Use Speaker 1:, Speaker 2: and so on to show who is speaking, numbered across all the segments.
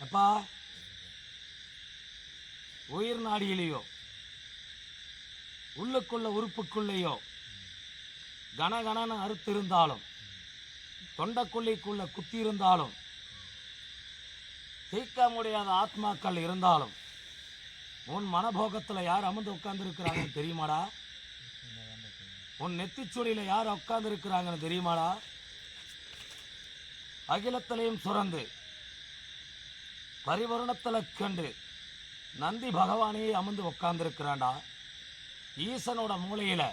Speaker 1: எப்பா? உயிர் நாடியிலேயோ உள்ளுக்குள்ள உறுப்புக்குள்ளேயோ கனகனன்னு அறுத்து இருந்தாலும் தொண்டைக்குள்ளைக்குள்ள குத்தி இருந்தாலும் தீர்க்க முடியாத ஆத்மாக்கள் இருந்தாலும் உன் மனபோகத்தில் யார் அமர்ந்து உட்கார்ந்துருக்கிறாங்கன்னு தெரியுமாடா? உன் நெத்திச்சுடியில் யார் உட்கார்ந்துருக்கிறாங்கன்னு தெரியுமாடா? அகிலத்திலையும் சுரந்து பரிவர்ணத்தில் கண்டு நந்தி பகவானையே அமர்ந்து உட்காந்துருக்கிறாண்டா ஈசனோட மூளையில்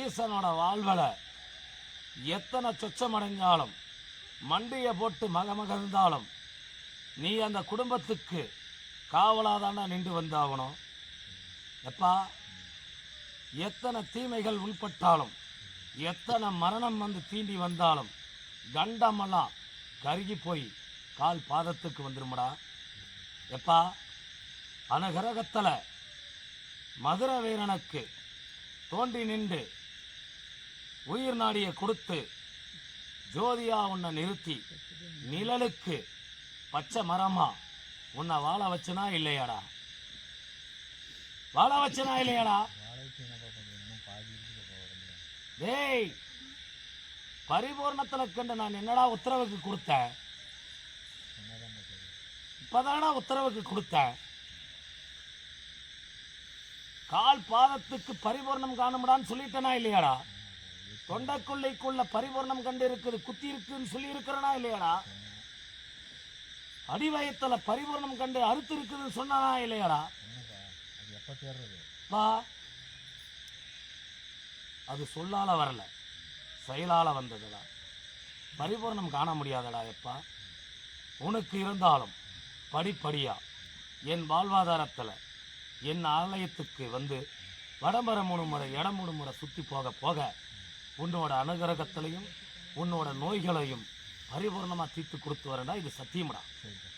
Speaker 1: ஈசனோட வாழ்வில் எத்தனை சொச்சமடைஞ்சாலும் மண்டியை போட்டு மகமகந்தாலும் நீ அந்த குடும்பத்துக்கு காவலாதாண்டா நின்று வந்தாகணும். எப்பா எத்தனை தீமைகள் உள்பட்டாலும் எத்தனை மரணம் வந்து தீண்டி வந்தாலும் கண்டமெல்லாம் கருகி போய் கால் பாதத்துக்கு வந்துருமடா. எப்பா அனகரகத்தில் மதுர வீரனுக்கு தோண்டி நின்று உயிர் நாடியை கொடுத்து ஜோதியா உன்னை நிறுத்தி நிழலுக்கு பச்சை மரமா உன்னை வாழ வச்சனா இல்லையாடா? வாழ வச்சனா இல்லையாடா? டேய் பரிபூர்ணத்தில் கண்டு நான் என்னடா உத்தரவுக்கு கொடுத்தேன்? இப்பதானா உத்தரவுக்கு கொடுத்தேன். கால் பாதத்துக்கு பரிபூர்ணம் காணும்டான்னு சொல்லிட்டேனா இல்லையாடா? தொண்டைக்குள்ளைக்குள்ள பரிபூர்ணம் கண்டு இருக்குது குத்தி இருக்குன்னு சொல்லி இருக்கிறனா இல்லையாடா? அடிவயத்துல பரிபூர்ணம் கண்டு அறுத்து இருக்குதுன்னு சொன்னானா இல்லையாடா? வா. அது சொல்லால வரல செயலால வந்ததுடா. பரிபூர்ணம் காண முடியாதடா எப்பா. உனக்கு இருந்தாலும். படிப்படியாக என் வாழ்வாதாரத்தில் என் ஆலயத்துக்கு வந்து வடமர மூணு முறை இடம் மூணு முறை சுற்றி போக போக உன்னோட அனுகிரகத்திலையும் உன்னோட நோய்களையும் பரிபூர்ணமாக தீர்த்து கொடுத்து வரேன்டா இது சத்தியம்டா.
Speaker 2: சரிப்பா